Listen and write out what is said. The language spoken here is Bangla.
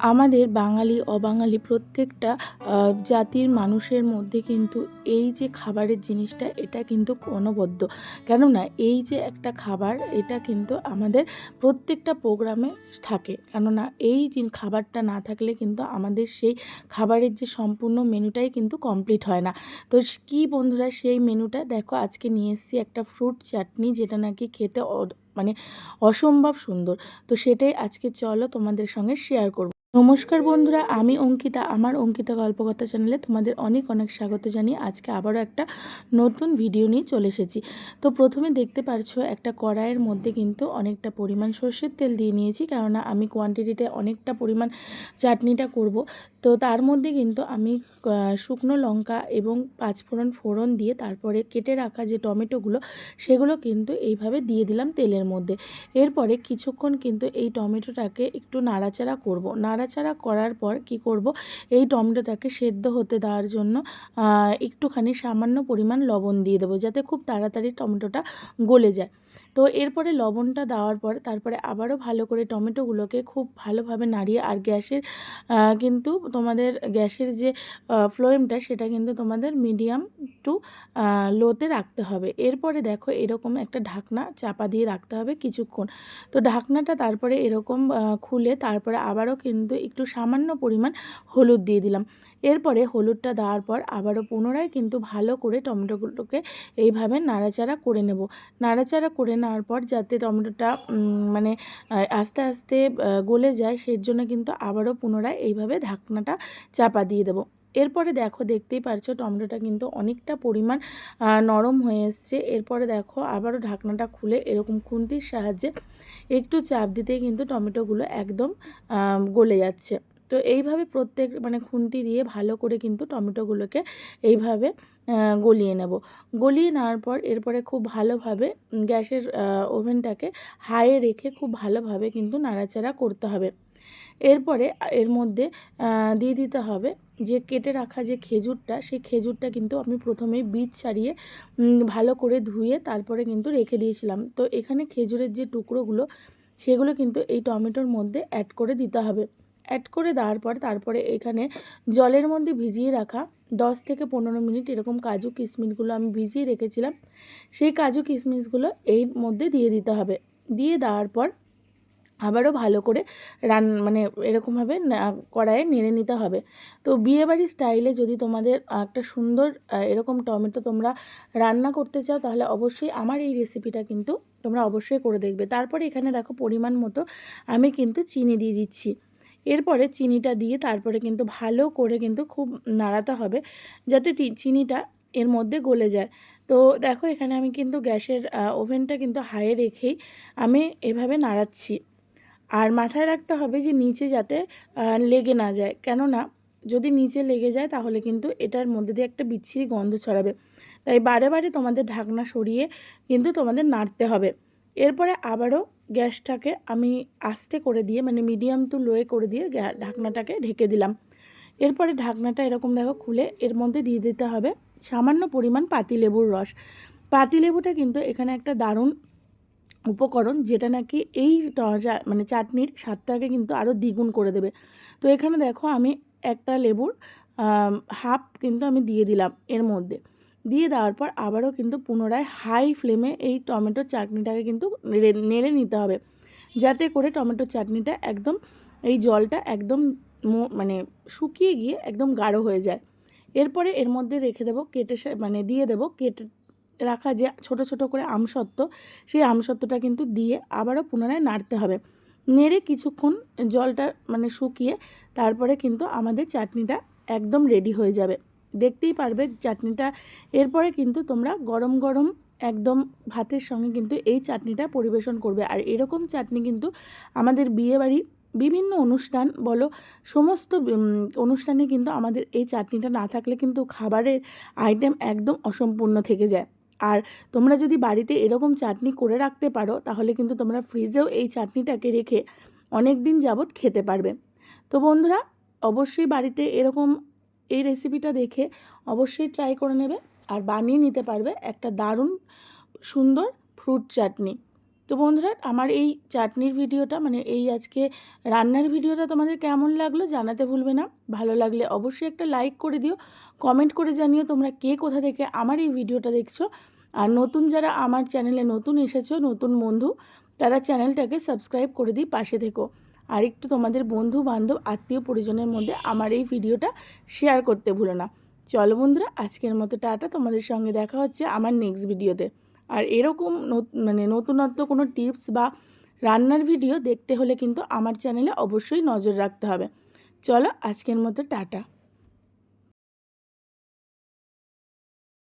আমাদের বাঙালি, অবাঙালি প্রত্যেকটা জাতির মানুষের মধ্যে কিন্তু এই যে খাবারের জিনিসটা, এটা কিন্তু অনবদ্য। কেননা এই যে একটা খাবার, এটা কিন্তু আমাদের প্রত্যেকটা প্রোগ্রামে থাকে। কেননা এই যে খাবারটা না থাকলে কিন্তু আমাদের সেই খাবারের যে সম্পূর্ণ মেনুটাই কিন্তু কমপ্লিট হয় না। তো কি বন্ধুরা, সেই মেনুটা দেখো, আজকে নিয়ে এসেছি একটা ফ্রুট চাটনি যেটা নাকি খেতে মানে অসম্ভব সুন্দর। তো সেটাই আজকে চলো তোমাদের সঙ্গে শেয়ার করব। নমস্কার বন্ধুরা, আমি অঙ্কিতা। আমার অঙ্কিতা গল্পকথা চ্যানেলে তোমাদের অনেক অনেক স্বাগত জানিয়ে আজকে আবারও একটা নতুন ভিডিও নিয়ে চলে এসেছি। তো প্রথমে দেখতে পারছ, একটা কড়াইয়ের মধ্যে কিন্তু অনেকটা পরিমাণ সর্ষের তেল দিয়ে নিয়েছি, কেননা আমি কোয়ান্টিটিতে অনেকটা পরিমাণ চাটনিটা করব। তো তার মধ্যে কিন্তু আমি শুকনো লঙ্কা এবং পাঁচফোড়ন ফোড়ন দিয়ে তারপরে কেটে রাখা যে টমেটোগুলো, সেগুলো কিন্তু এইভাবে দিয়ে দিলাম তেলের মধ্যে। এরপরে কিছুক্ষণ কিন্তু এই টমেটোটাকে একটু নাড়াচাড়া করব। নাড়াচাড়া করার পর কি করব? এই টমেটোটাকে সেদ্ধ হতে দেওয়ার জন্য একটুখানি সামান্য পরিমাণ লবণ দিয়ে দেবো, যাতে খুব তাড়াতাড়ি টমেটোটা গলে যায়। তো এরপরে লবণটা দেওয়ার পর তারপরে আবারও ভালো করে টমেটোগুলোকে খুব ভালোভাবে নাড়িয়ে আর গ্যাসের কিন্তু তোমাদের গ্যাসের যে ফ্লেমটা সেটা কিন্তু তোমাদের মিডিয়াম টু লোতে রাখতে হবে। এরপরে দেখো এরকম একটা ঢাকনা চাপা দিয়ে রাখতে হবে কিছুক্ষণ। তো ঢাকনাটা তারপরে এরকম খুলে তারপরে আবারও কিন্তু একটু সামান্য পরিমাণ হলুদ দিয়ে দিলাম। এরপরে হলুদটা দেওয়ার পর আবারও পুনরায় কিন্তু ভালো করে টমেটোগুলোকে এইভাবে নাড়াচাড়া করে নেব। নাড়াচাড়া করে নেওয়ার পর যাতে টমেটোটা মানে আস্তে আস্তে গলে যায় সেই জন্য কিন্তু আবারও পুনরায় এইভাবে ঢাকনাটা চাপা দিয়ে দেবো। এরপরে দেখো, দেখতেই পারছ টমেটোটা কিন্তু অনেকটা পরিমাণ নরম হয়ে এসছে। এরপরে দেখো আবারও ঢাকনাটা খুলে এরকম খুন্তির সাহায্যে একটু চাপ দিতেই কিন্তু টমেটোগুলো একদম গলে যাচ্ছে। তো এইভাবে প্রত্যেক মানে খুন্তি দিয়ে ভালো করে কিন্তু টমেটোগুলোকে এইভাবে গলিয়ে নেব। গলিয়ে নেওয়ার পর এরপরে খুব ভালোভাবে গ্যাসের ওভেনটাকে হাইয়ে রেখে খুব ভালোভাবে কিন্তু নাড়াচাড়া করতে হবে। এরপরে এর মধ্যে দিয়ে দিতে হবে যে কেটে রাখা যে খেজুরটা, সেই খেজুরটা কিন্তু আমি প্রথমেই বীজ ছাড়িয়ে ভালো করে ধুয়ে তারপরে কিন্তু রেখে দিয়েছিলাম। তো এখানে খেজুরের যে টুকরোগুলো, সেগুলো কিন্তু এই টমেটোর মধ্যে অ্যাড করে দিতে হবে। অ্যাড করে দেওয়ার পর তারপরে এখানে জলের মধ্যে ভিজিয়ে রাখা দশ থেকে পনেরো মিনিট এরকম কাজু কিশমিশগুলো আমি ভিজিয়ে রেখেছিলাম। সেই কাজু কিশমিশগুলো এর মধ্যে দিয়ে দিতে হবে। দিয়ে দেওয়ার পর আবারও ভালো করে রান মানে এরকমভাবে কড়াইয়ে নেড়ে নিতে হবে। তো বিয়েবাড়ি স্টাইলে যদি তোমাদের একটা সুন্দর এরকম টমেটো তোমরা রান্না করতে চাও তাহলে অবশ্যই আমার এই রেসিপিটা কিন্তু তোমরা অবশ্যই করে দেখবে। তারপরে এখানে দেখো পরিমাণ মতো আমি কিন্তু চিনি দিয়ে দিচ্ছি। এরপরে চিনিটা দিয়ে তারপরে কিন্তু ভালো করে কিন্তু খুব নাড়াতে হবে যাতে চিনিটা এর মধ্যে গলে যায়। তো দেখো এখানে আমি কিন্তু গ্যাসের ওভেনটা কিন্তু হাইয়ে রেখেই আমি এভাবে নাড়াচ্ছি। আর মাথায় রাখতে হবে যে নিচে যাতে লেগে না যায়। কেননা যদি নিচে লেগে যায় তাহলে কিন্তু এটার মধ্যে দিয়ে একটা বিচ্ছিরি গন্ধ ছড়াবে। তাই বারে বারে তোমাদের ঢাকনা সরিয়ে কিন্তু তোমাদের নাড়তে হবে। এরপরে আবারও গ্যাসটাকে আমি আস্তে করে দিয়ে মানে মিডিয়াম টু লোয়ে করে দিয়ে ঢাকনাটাকে ঢেকে দিলাম। এরপরে ঢাকনাটা এরকম দেখো খুলে এর মধ্যে দিয়ে দিতে হবে সামান্য পরিমাণ পাতিলেবুর রস। পাতিলেবুটা কিন্তু এখানে একটা দারুণ উপকরণ যেটা নাকি এই মানে চাটনির স্বাদটাকে কিন্তু আরও দ্বিগুণ করে দেবে। তো এখানে দেখো আমি একটা লেবুর হাফ কিন্তু আমি দিয়ে দিলাম এর মধ্যে। দিয়ে দেওয়ার পর আবারও কিন্তু পুনরায় হাই ফ্লেমে এই টমেটো চাটনিটাকে কিন্তু নেড়ে নিতে হবে। যাতে করে টমেটো চাটনিটা একদম, এই জলটা একদম মানে শুকিয়ে গিয়ে একদম গাঢ় হয়ে যায়। এরপরে এর মধ্যে রেখে দেবো কেটে মানে দিয়ে দেবো কেটে রাখা যে ছোট ছোট করে আমসত্ত্ব, সেই আমসত্ত্বটা কিন্তু দিয়ে আবারও পুনরায় নাড়তে হবে। নেড়ে কিছুক্ষণ জলটা মানে শুকিয়ে তারপরে কিন্তু আমাদের চাটনিটা একদম রেডি হয়ে যাবে। দেখতেই পারবে চাটনিটা। এরপরে কিন্তু তোমরা গরম গরম একদম ভাতের সঙ্গে কিন্তু এই চাটনিটা পরিবেশন করবে। আর এরকম চাটনি কিন্তু আমাদের বিয়েবাড়ি বিভিন্ন অনুষ্ঠান বলো, সমস্ত অনুষ্ঠানে কিন্তু আমাদের এই চাটনিটা না থাকলে কিন্তু খাবারের আইটেম একদম অসম্পূর্ণ থেকে যায়। আর তোমরা যদি বাড়িতে এরকম চাটনি করে রাখতে পারো, তাহলে কিন্তু তোমরা ফ্রিজেও এই চাটনিটাকে রেখে অনেক দিন যাবৎ খেতে পারবে। তো বন্ধুরা, অবশ্যই বাড়িতে এরকম এই রেসিপিটা দেখে অবশ্যই ট্রাই করে নেবে আর বানিয়ে নিতে পারবে একটা দারুণ সুন্দর ফ্রুট চাটনি তো বন্ধুরা, আমার এই চাটনির ভিডিওটা মানে এই আজকে রান্নার ভিডিওটা তোমাদের কেমন লাগল জানাতে ভুলবে না। ভালো লাগলে অবশ্যই একটা লাইক করে দিও কমেন্ট করে জানিও তোমরা কে কোথা থেকে আমার এই ভিডিওটা দেখছ। আর নতুন যারা আমার চ্যানেলে নতুন এসেছ, নতুন বন্ধু, তারা চ্যানেলটাকে সাবস্ক্রাইব করে দিই, পাশে থেকো। আর একটু তোমাদের বন্ধু বান্ধব, আত্মীয় পরিজনের মধ্যে আমার এই ভিডিওটা শেয়ার করতে ভুলো না। চলো বন্ধুরা, আজকের মতো টাটা, তোমাদের সঙ্গে দেখা হচ্ছে আমার নেক্সট ভিডিওতে আর এরকম মানে নতুনত্ব কোনো টিপস বা রান্নার ভিডিও দেখতে হলে কিন্তু আমার চ্যানেলে অবশ্যই নজর রাখতে হবে। চলো আজকের মতো টাটা।